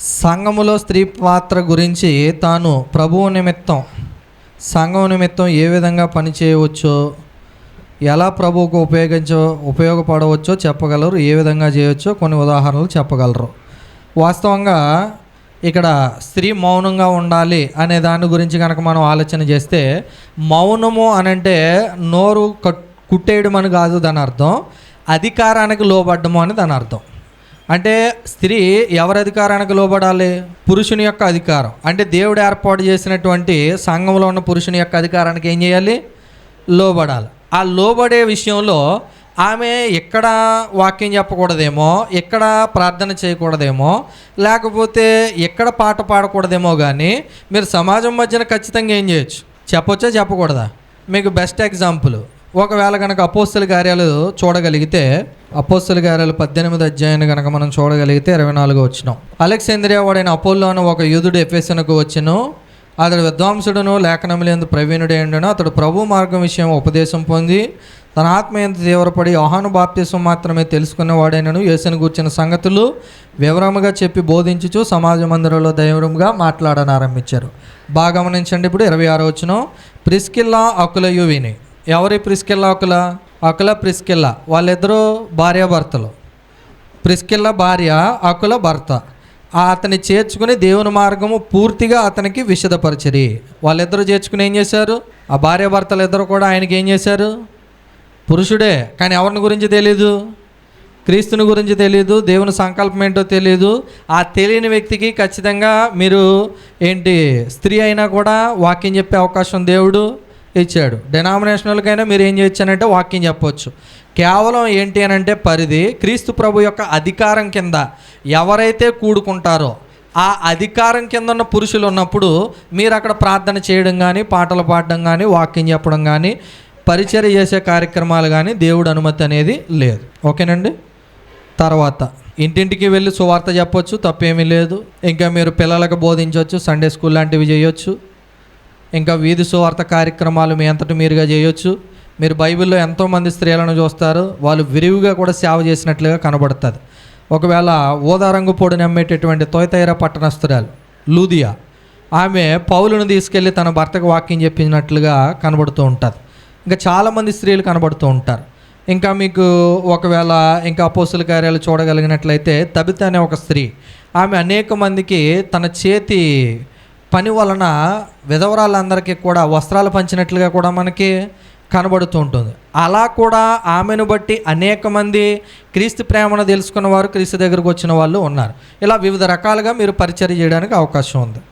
సంఘములో స్త్రీ పాత్ర గురించి తాను ప్రభువు నిమిత్తం సంఘం నిమిత్తం ఏ విధంగా పని చేయవచ్చో ఎలా ప్రభువుకు ఉపయోగించ ఉపయోగపడవచ్చో చెప్పగలరు ఏ విధంగా చేయవచ్చో కొన్ని ఉదాహరణలు చెప్పగలరు. వాస్తవంగా ఇక్కడ స్త్రీ మౌనంగా ఉండాలి అనే దాని గురించి కనుక మనం ఆలోచన చేస్తే మౌనము అనంటే నోరు కట్ కుట్టేయడం అని కాదు దాని అర్థం అధికారానికి లోబడ్డము అని దాని అర్థం. అంటే స్త్రీ ఎవరి అధికారానికి లోబడాలి? పురుషుని యొక్క అధికారం. అంటే దేవుడు ఏర్పాటు చేసినటువంటి సంఘంలో ఉన్న పురుషుని యొక్క అధికారానికి ఏం చేయాలి? లోబడాలి. ఆ లోబడే విషయంలో ఆమె ఎక్కడ వాక్యం చెప్పకూడదేమో ఎక్కడ ప్రార్థన చేయకూడదేమో లేకపోతే ఎక్కడ పాట పాడకూడదేమో కానీ మీరు సమాజం మధ్యన ఖచ్చితంగా ఏం చేయొచ్చు? చెప్పొచ్చా? చెప్పకూడదా? మీకు బెస్ట్ ఎగ్జాంపుల్ ఒకవేళ కనుక అపోస్తుల కార్యాలు చూడగలిగితే అపోస్తుల కార్యాలు పద్దెనిమిది అధ్యాయాన్ని కనుక మనం చూడగలిగితే ఇరవై నాలుగు వచ్చినాం అలెక్సేంద్రియా వాడైన అపోల్లోను ఒక యూదుడు ఎఫెసనకు వచ్చెను. అతడు విద్వాంసుడును లేఖనములందు ప్రవీణుడే ఉండను. అతడు ప్రభు మార్గం విషయం ఉపదేశం పొంది తన ఆత్మ ఎంత తీవ్రపడి ఆహాను బాప్తిసం మాత్రమే తెలుసుకున్నవాడైనను యేసుని కూర్చిన సంగతులు వివరముగా చెప్పి బోధించుచు సమాజ మందిరంలో దైవంగా మాట్లాడని ఆరంభించారు బాగా గమనించండి ఇప్పుడు ఇరవై ఆరు వచ్చిన ప్రిస్కిల్లా అకుల యువిని ఎవరి ప్రిస్కిల్లా అకుల అకుల ప్రిస్కిల్ల. వాళ్ళిద్దరూ భార్యాభర్తలు. ప్రిస్కిల్ల భార్య అకుల భర్త. ఆ అతన్ని చేర్చుకుని దేవుని మార్గము పూర్తిగా అతనికి విషదపరచరి వాళ్ళిద్దరూ చేర్చుకుని ఏం చేశారు? ఆ భార్య భర్తలు ఇద్దరు కూడా ఆయనకి ఏం చేశారు? పురుషుడే. కానీ ఎవరిని గురించి తెలీదు? క్రీస్తుని గురించి తెలియదు దేవుని సంకల్పం ఏంటో తెలియదు ఆ తెలియని వ్యక్తికి ఖచ్చితంగా మీరు ఏంటి స్త్రీ అయినా కూడా వాక్యం చెప్పే అవకాశం దేవుడు. ఇచ్చాడు. డినామినేషనల్కైనా మీరు ఏం చేయొచ్చానంటే వాక్యం చెప్పవచ్చు కేవలం ఏంటి అని అంటే పరిధి క్రీస్తు ప్రభు యొక్క అధికారం కింద ఎవరైతే కూడుకుంటారో ఆ అధికారం కింద ఉన్న పురుషులు ఉన్నప్పుడు మీరు అక్కడ ప్రార్థన చేయడం కానీ పాటలు పాడడం కానీ వాక్యం చెప్పడం కానీ పరిచర్య చేసే కార్యక్రమాలు కానీ దేవుడు అనుమతి అనేది లేదు. ఓకేనండి? తర్వాత ఇంటింటికి వెళ్ళి సువార్త చెప్పొచ్చు తప్పేమీ లేదు. ఇంకా మీరు పిల్లలకు బోధించవచ్చు సండే స్కూల్ లాంటివి చేయొచ్చు. ఇంకా వీధి సువార్త కార్యక్రమాలు మీ అంతటి మీరుగా చేయొచ్చు. మీరు బైబిల్లో ఎంతోమంది స్త్రీలను చూస్తారు. వాళ్ళు విరివిగా కూడా సేవ చేసినట్లుగా కనబడుతుంది. ఒకవేళ ఓదారంగు పొడిని అమ్మేటటువంటి తోయతైర పట్టణస్తురాలు లూదియా ఆమె పౌలను తీసుకెళ్ళి తన భర్తకు వాక్యం చెప్పించినట్లుగా కనబడుతూ ఉంటుంది. ఇంకా చాలామంది స్త్రీలు కనబడుతూ ఉంటారు. ఇంకా మీకు ఒకవేళ ఇంకా అపోసుల కార్యాలు చూడగలిగినట్లయితే తబిత అనే ఒక స్త్రీ ఆమె అనేక మందికి తన చేతి పని వలన విధవరాలందరికీ కూడా వస్త్రాలు పంచినట్లుగా కూడా మనకి కనబడుతూ ఉంటుంది. అలా కూడా ఆమెను బట్టి అనేక మంది క్రీస్తు ప్రేమను తెలుసుకున్న వారు క్రీస్తు దగ్గరకు వచ్చిన వాళ్ళు ఉన్నారు. ఇలా వివిధ రకాలుగా మీరు పరిచయం చేయడానికి అవకాశం ఉంది.